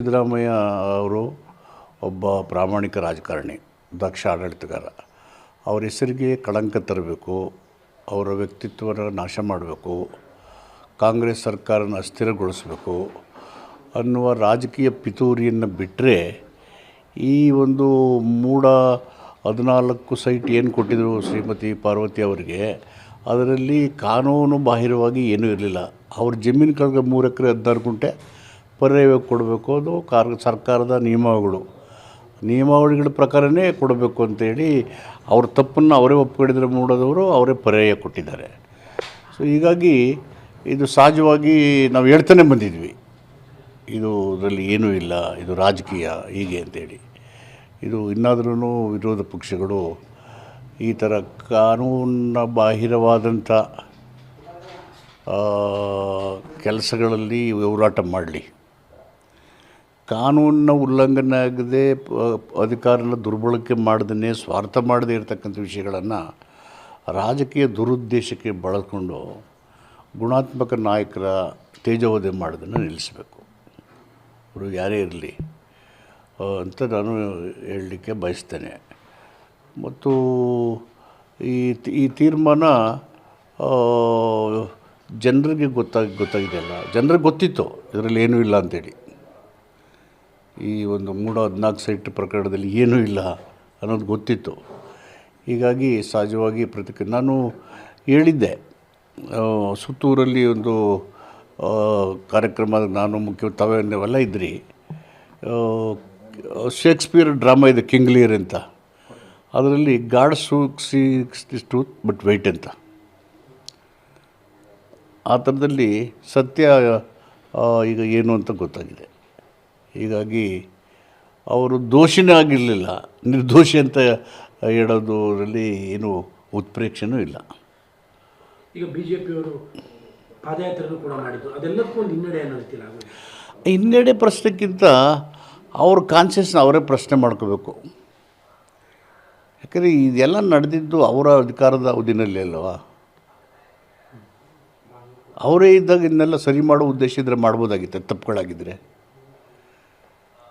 ಸಿದ್ದರಾಮಯ್ಯ ಅವರು ಒಬ್ಬ ಪ್ರಾಮಾಣಿಕ ರಾಜಕಾರಣಿ, ದಕ್ಷ ಆಡಳಿತಗಾರ. ಅವ್ರ ಹೆಸರಿಗೆ ಕಳಂಕ ತರಬೇಕು, ಅವರ ವ್ಯಕ್ತಿತ್ವನ ನಾಶ ಮಾಡಬೇಕು, ಕಾಂಗ್ರೆಸ್ ಸರ್ಕಾರನ ಅಸ್ಥಿರಗೊಳಿಸಬೇಕು ಅನ್ನುವ ರಾಜಕೀಯ ಪಿತೂರಿಯನ್ನು ಬಿಟ್ಟರೆ ಈ ಒಂದು ಮೂಡ ಹದಿನಾಲ್ಕು ಸೈಟ್ ಏನು ಕೊಟ್ಟಿದ್ರು ಶ್ರೀಮತಿ ಪಾರ್ವತಿ ಅವರಿಗೆ, ಅದರಲ್ಲಿ ಕಾನೂನು ಬಾಹಿರವಾಗಿ ಏನೂ ಇರಲಿಲ್ಲ. ಅವ್ರ ಜಮೀನು ಕಳೆದ ಮೂರು ಎಕರೆ ಹದಿನಾರು ಗುಂಟೆ ಪರ್ಯಾಯ ಕೊಡಬೇಕು ಅದು ಕಾರ್ ಸರ್ಕಾರದ ನಿಯಮಾವಳಿಗಳು. ನಿಯಮಾವಳಿಗಳ ಪ್ರಕಾರನೇ ಕೊಡಬೇಕು ಅಂತೇಳಿ ಅವ್ರ ತಪ್ಪನ್ನು ಅವರೇ ಒಪ್ಕೊಂಡಿದ್ರೆ ಮೂಡೋದವರು ಅವರೇ ಪರ್ಯಾಯ ಕೊಟ್ಟಿದ್ದಾರೆ. ಸೊ ಹೀಗಾಗಿ ಇದು ಸಹಜವಾಗಿ ನಾವು ಹೇಳ್ತಾನೆ ಬಂದಿದ್ವಿ. ಇದು ಇದರಲ್ಲಿ ಏನೂ ಇಲ್ಲ, ಇದು ರಾಜಕೀಯ ಹೀಗೆ ಅಂತೇಳಿ. ಇದು ಇನ್ನಾದ್ರೂ ವಿರೋಧ ಪಕ್ಷಗಳು ಈ ಥರ ಕಾನೂನ ಬಾಹಿರವಾದಂಥ ಕೆಲಸಗಳಲ್ಲಿ ಹೋರಾಟ ಮಾಡಲಿ. ಕಾನೂನಿನ ಉಲ್ಲಂಘನೆ ಆಗದೆ ಅಧಿಕಾರನ ದುರ್ಬಳಕೆ ಮಾಡದನ್ನೇ ಸ್ವಾರ್ಥ ಮಾಡದೇ ಇರತಕ್ಕಂಥ ವಿಷಯಗಳನ್ನು ರಾಜಕೀಯ ದುರುದ್ದೇಶಕ್ಕೆ ಬಳಸ್ಕೊಂಡು ಗುಣಾತ್ಮಕ ನಾಯಕರ ತೇಜೋವಧೆ ಮಾಡೋದನ್ನು ನಿಲ್ಲಿಸಬೇಕು. ಅವರು ಯಾರೇ ಇರಲಿ. ಅಂತ ನಾನು ಹೇಳಲಿಕ್ಕೆ ಬಯಸ್ತೇನೆ. ಮತ್ತು ಈ ಈ ತೀರ್ಮಾನ ಜನರಿಗೆ ಗೊತ್ತಾಗಿ, ಗೊತ್ತಾಗಿದೆಯಲ್ಲ. ಜನರಿಗೆ ಗೊತ್ತಿತ್ತು. ಇದರಲ್ಲಿ ಏನೂ ಇಲ್ಲ ಅಂತೇಳಿ ಈ ಒಂದು ಮೂಡ ಹದಿನಾಲ್ಕು ಸೈಟ್ ಪ್ರಕರಣದಲ್ಲಿ ಏನೂ ಇಲ್ಲ ಅನ್ನೋದು ಗೊತ್ತಿತ್ತು. ಹೀಗಾಗಿ ಸಹಜವಾಗಿ ಪ್ರತಿಕ್ರಿಯೆ ನಾನು ಹೇಳಿದ್ದೆ. ಸುತ್ತೂರಲ್ಲಿ ಒಂದು ಕಾರ್ಯಕ್ರಮ ನಾನು ಮುಖ್ಯ ತಾವೇ ಇದ್ರಿ. ಶೇಕ್ಸ್ಪಿಯರ್ ಡ್ರಾಮಾ ಇದೆ ಕಿಂಗ್ಲಿಯರ್ ಅಂತ. ಅದರಲ್ಲಿ God ಸೂಕ್ seeks this truth but wait ಅಂತ. ಆ ಥರದಲ್ಲಿ ಸತ್ಯ ಈಗ ಏನು ಅಂತ ಗೊತ್ತಾಗಿದೆ. ಹೀಗಾಗಿ ಅವರು ದೋಷಿನೇ ಆಗಿರಲಿಲ್ಲ ನಿರ್ದೋಷಿ ಅಂತ ಹೇಳೋದರಲ್ಲಿ ಏನು ಉತ್ಪ್ರೇಕ್ಷೆನೂ ಇಲ್ಲ. ಈಗ ಬಿ ಜೆ ಪಿಯವರು ಪಾದಯಾತ್ರೆನೂ ಕೂಡ ಮಾಡಿದ್ದು. ಅದೆಲ್ಲಕ್ಕೂ ಒಂದು ಹಿನ್ನಡೆ ಅನ್ನೋ ರೀತಿಯಲ್ಲಿ ಆಗೋದು ಹಿನ್ನಡೆ ಪ್ರಶ್ನೆಕ್ಕಿಂತ ಅವ್ರ ಕಾನ್ಸಿಯಸ್ನ ಅವರೇ ಪ್ರಶ್ನೆ ಮಾಡ್ಕೋಬೇಕು. ಯಾಕಂದರೆ ಇದೆಲ್ಲ ನಡೆದಿದ್ದು ಅವರ ಅಧಿಕಾರದ ಅವಧಿನಲ್ಲಿ ಅಲ್ವಾ? ಅವರೇ ಇದ್ದಾಗ ಇದನ್ನೆಲ್ಲ ಸರಿ ಮಾಡೋ ಉದ್ದೇಶ ಇದ್ದರೆ ಮಾಡ್ಬೋದಾಗಿತ್ತು ತಪ್ಪುಗಳಾಗಿದ್ದರೆ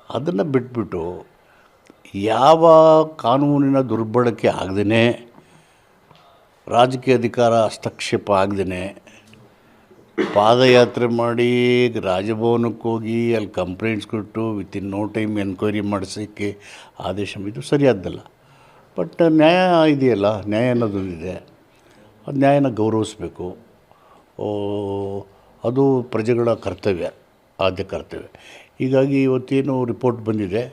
ಅದನ್ನು ಬಿಟ್ಬಿಟ್ಟು ಯಾವ ಕಾನೂನಿನ ದುರ್ಬಳಕೆ ಆಗದೇ ರಾಜಕೀಯ ಅಧಿಕಾರ ಹಸ್ತಕ್ಷೇಪ ಆಗದೇ ಪಾದಯಾತ್ರೆ ಮಾಡಿ ರಾಜಭವನಕ್ಕೆ ಹೋಗಿ ಅಲ್ಲಿ ಕಂಪ್ಲೇಂಟ್ಸ್ ಕೊಟ್ಟು ವಿತಿನ್ ನೋ ಟೈಮ್ ಎನ್ಕ್ವೈರಿ ಮಾಡಿಸೋಕ್ಕೆ ಆದೇಶ ಇದು ಸರಿಯಾದ್ದಲ್ಲ. ಬಟ್ ನ್ಯಾಯ ಇದೆಯಲ್ಲ, ನ್ಯಾಯ ಅನ್ನೋದೊಂದಿದೆ ಅದು ನ್ಯಾಯನ ಗೌರವಿಸಬೇಕು. ಅದು ಪ್ರಜೆಗಳ ಕರ್ತವ್ಯ, ಆದ್ಯ ಕರ್ತವ್ಯ. ಹೀಗಾಗಿ ಇವತ್ತೇನು ರಿಪೋರ್ಟ್ ಬಂದಿದೆ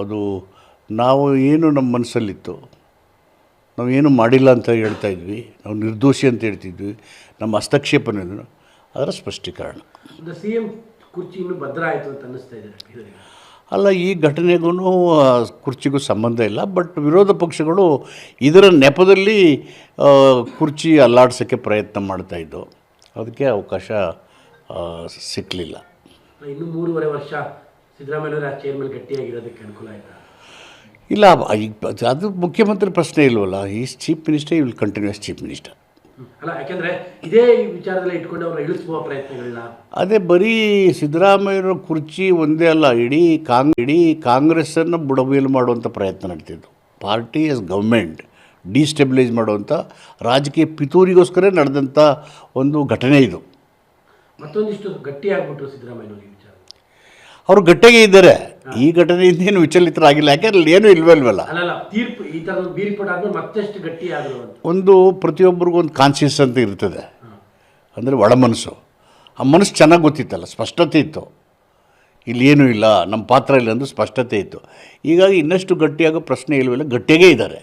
ಅದು ನಾವು ಏನು ನಮ್ಮ ಮನಸ್ಸಲ್ಲಿತ್ತು ನಾವು ಏನು ಮಾಡಿಲ್ಲ ಅಂತ ಹೇಳ್ತಾ ಇದ್ವಿ ನಾವು ನಿರ್ದೋಷಿ ಅಂತ ಹೇಳ್ತಿದ್ವಿ ನಮ್ಮ ಹಸ್ತಕ್ಷೇಪನ ಅದರ ಸ್ಪಷ್ಟೀಕರಣ. ಸಿ ಎಂ ಕುರ್ಚಿ ಇನ್ನೂ ಭದ್ರ ಆಯಿತು ಅಂತ ಅನ್ನಿಸ್ತಾ ಇದೆ ಅಲ್ಲ ಈ ಘಟನೆಗೂ ಕುರ್ಚಿಗೂ ಸಂಬಂಧ ಇಲ್ಲ ಬಟ್ ವಿರೋಧ ಪಕ್ಷಗಳು ಇದರ ನೆಪದಲ್ಲಿ ಕುರ್ಚಿ ಅಲ್ಲಾಡ್ಸೋಕ್ಕೆ ಪ್ರಯತ್ನ ಮಾಡ್ತಾಯಿದ್ದು ಅದಕ್ಕೆ ಅವಕಾಶ ಸಿಕ್ಕಲಿಲ್ಲ ಇನ್ನು ಮೂರುವರೆ ವರ್ಷ ಸಿದ್ದರಾಮಯ್ಯನವರ ಚೇರ್ಮನ್ ಗಟ್ಟಿಯಾಗಿರೋದಕ್ಕೆ ಅನುಕೂಲ ಆಯಿತಾ? ಇಲ್ಲ ಈಗ ಅದು ಮುಖ್ಯಮಂತ್ರಿ ಪ್ರಶ್ನೆ ಇಲ್ವಲ್ಲ is chief minister will continues chief minister ಅಲ್ಲ ಯಾಕೆಂದರೆ ಇದೇ ವಿಚಾರದಲ್ಲಿ ಇಟ್ಕೊಂಡು ಅವ್ರನ್ನ ಇಳಿಸುವ ಪ್ರಯತ್ನಗಳನ್ನ ಅದೇ ಬರೀ ಸಿದ್ದರಾಮಯ್ಯರ ಕುರ್ಚಿ ಒಂದೇ ಅಲ್ಲ ಇಡೀ ಕಾಂಗ್ ಇಡೀ ಕಾಂಗ್ರೆಸ್ಸನ್ನು ಬುಡಮೇಲು ಮಾಡುವಂಥ ಪ್ರಯತ್ನ ನಡೀತಿದ್ದು ಪಾರ್ಟಿ ಎಸ್ ಗೌರ್ಮೆಂಟ್ ಡಿಸ್ಟೆಬಿಲೈಸ್ ಮಾಡುವಂಥ ರಾಜಕೀಯ ಪಿತೂರಿಗೋಸ್ಕರ ನಡೆದಂಥ ಒಂದು ಘಟನೆ ಇದು. ಮತ್ತೊಂದಿಷ್ಟು ಗಟ್ಟಿ ಸಿದ್ದರಾಮಯ್ಯ ವಿಚಾರ. ಅವರು ಗಟ್ಟಿಗೆ ಇದ್ದಾರೆ. ಈ ಘಟನೆಯಿಂದ ಏನು ವಿಚಲಿತರಾಗಿಲ್ಲ. ಯಾಕೆಂದ್ರೆ ಅಲ್ಲಿ ಏನೂ ಇಲ್ವಲ್ವಲ್ಲ ಅಲ್ಲಲ್ಲ ತೀರ್ಪು ಈ ಥರ ಆದ್ಮೇಲೆ ಮತ್ತಷ್ಟು ಗಟ್ಟಿ ಅಂತ. ಒಂದು ಪ್ರತಿಯೊಬ್ಬರಿಗೂ ಒಂದು ಕಾನ್ಸಿಯಸ್ ಅಂತ ಇರ್ತದೆ. ಅಂದರೆ ಒಳ ಮನಸ್ಸು. ಆ ಮನಸ್ಸು ಚೆನ್ನಾಗಿ ಗೊತ್ತಿತ್ತಲ್ಲ ಸ್ಪಷ್ಟತೆ ಇತ್ತು. ಇಲ್ಲಿ ಏನೂ ಇಲ್ಲ ನಮ್ಮ ಪಾತ್ರ ಇಲ್ಲ ಅಂದ್ರೆ ಸ್ಪಷ್ಟತೆ ಇತ್ತು. ಹೀಗಾಗಿ ಇನ್ನಷ್ಟು ಗಟ್ಟಿಯಾಗೋ ಪ್ರಶ್ನೆ ಇಲ್ವಲ್ಲ ಗಟ್ಟಿಯಾಗೇ ಇದ್ದಾರೆ.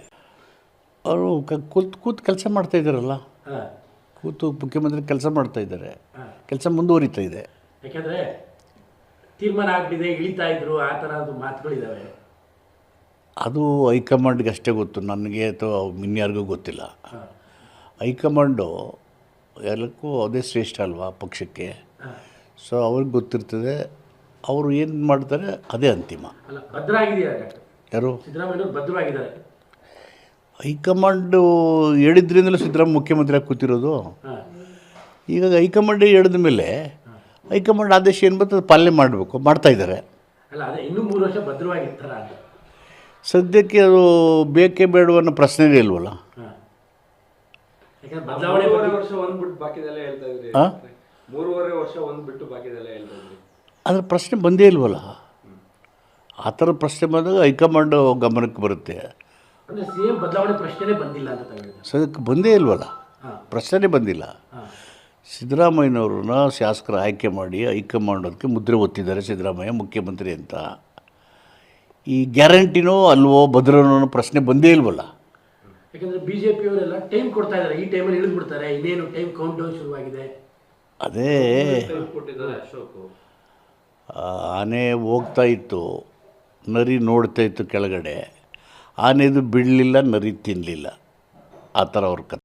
ಅವರು ಕೂತ್ ಕೂತು ಕೆಲಸ ಮಾಡ್ತಾ ಇದ್ದಾರಲ್ಲ. ಕೂತು ಮುಖ್ಯಮಂತ್ರಿ ಕೆಲಸ ಮಾಡ್ತಾ ಇದ್ದಾರೆ. ಕೆಲಸ ಮುಂದುವರಿತಾ ಇದೆ. ಯಾಕೆಂದ್ರೆ ತೀರ್ಮಾನ ಆಗ್ಬಿಟ್ಟಿದೆ ಇಳಿತಾ ಇದ್ರು ಆ ಥರದ್ದು ಮಾತುಗಳಿದ್ದಾವೆ ಅದು ಹೈಕಮಾಂಡ್ಗೆ ಅಷ್ಟೇ ಗೊತ್ತು ನನಗೆ ಅಥವಾ ಇನ್ಯಾರಿಗೂ ಗೊತ್ತಿಲ್ಲ. ಹೈಕಮಾಂಡು ಎಲ್ಲಕ್ಕೂ ಅದೇ ಶ್ರೇಷ್ಠ ಅಲ್ವಾ ಪಕ್ಷಕ್ಕೆ? ಸೊ ಅವ್ರಿಗೆ ಗೊತ್ತಿರ್ತದೆ ಅವರು ಏನು ಮಾಡ್ತಾರೆ ಅದೇ ಅಂತಿಮ. ಯಾರು? ಹೈಕಮಾಂಡು ಹೇಳಿದ್ರಿಂದಲೂ ಸಿದ್ದರಾಮ ಮುಖ್ಯಮಂತ್ರಿ ಆಗಿ ಕೂತಿರೋದು. ಹಾಂ. ಈಗ ಹೈಕಮಾಂಡ್ ಹೇಳಿದ ಮೇಲೆ ಹೈಕಮಾಂಡ್ ಆದೇಶ ಏನು ಬರ್ತದೆ ಪಾಲನೆ ಮಾಡಬೇಕು ಮಾಡ್ತಾಯಿದ್ದಾರೆ ಅಲ್ಲ ಅದೇ ಇನ್ನೂ ಮೂರು ವರ್ಷ ಭದ್ರವಾಗಿರ್ತಾರ ಅಂತ. ಸದ್ಯಕ್ಕೆ ಅದು ಬೇಕೇ ಬೇಡ ಅನ್ನೋ ಪ್ರಶ್ನೆನೇ ಇಲ್ವಲ್ಲ? ಅದ್ರ ಪ್ರಶ್ನೆ ಬಂದೇ ಇಲ್ವಲ್ಲ? ಆ ಥರ ಪ್ರಶ್ನೆ ಬಂದಾಗ ಹೈಕಮಾಂಡ್ ಗಮನಕ್ಕೆ ಬರುತ್ತೆ. ಅಂದರೆ ಸಿ ಎಂ ಬದಲಾವಣೆ ಪ್ರಶ್ನೆನೇ ಬಂದಿಲ್ಲ ಅಂತ ಸದ್ಯಕ್ಕೆ ಬಂದೇ ಇಲ್ವಲ್ಲ? ಹಾಂ. ಪ್ರಶ್ನೆ ಬಂದಿಲ್ಲ. ಸಿದ್ದರಾಮಯ್ಯನವ್ರನ್ನ ಶಾಸಕರ ಆಯ್ಕೆ ಮಾಡಿ ಹೈಕಮಾಂಡ್ ಅದಕ್ಕೆ ಮುದ್ರೆ ಒತ್ತಿದ್ದಾರೆ ಸಿದ್ದರಾಮಯ್ಯ ಮುಖ್ಯಮಂತ್ರಿ ಅಂತ. ಈ ಗ್ಯಾರಂಟಿನೋ ಅಲ್ವೋ ಭದ್ರನೋ ಅನ್ನೋ ಪ್ರಶ್ನೆ ಬಂದೇ ಇಲ್ವಲ್ಲ? ಯಾಕಂದ್ರೆ ಬಿ ಜೆ ಪಿಯವರೆಲ್ಲ ಟೈಮ್ ಕೊಡ್ತಾ ಇದ್ದಾರೆ. ಈ ಟೈಮಲ್ಲಿ ಇಳಿದ್ಬಿಡ್ತಾರೆ. ಇನ್ನೇನು ಟೈಮ್ ಕೌಂಟ್ ಡೌನ್ ಶುರುವಾಗಿದೆ. ಅದೇ. ಆನೆ ಹೋಗ್ತಾ ಇತ್ತು. ನರಿ ನೋಡ್ತಾ ಇತ್ತು ಕೆಳಗಡೆ. ಆನೆದು ಬಿಡಲಿಲ್ಲ ನರಿ ತಿನ್ನಲಿಲ್ಲ ಆ ಥರ ಅವ್ರ ಕಥೆ.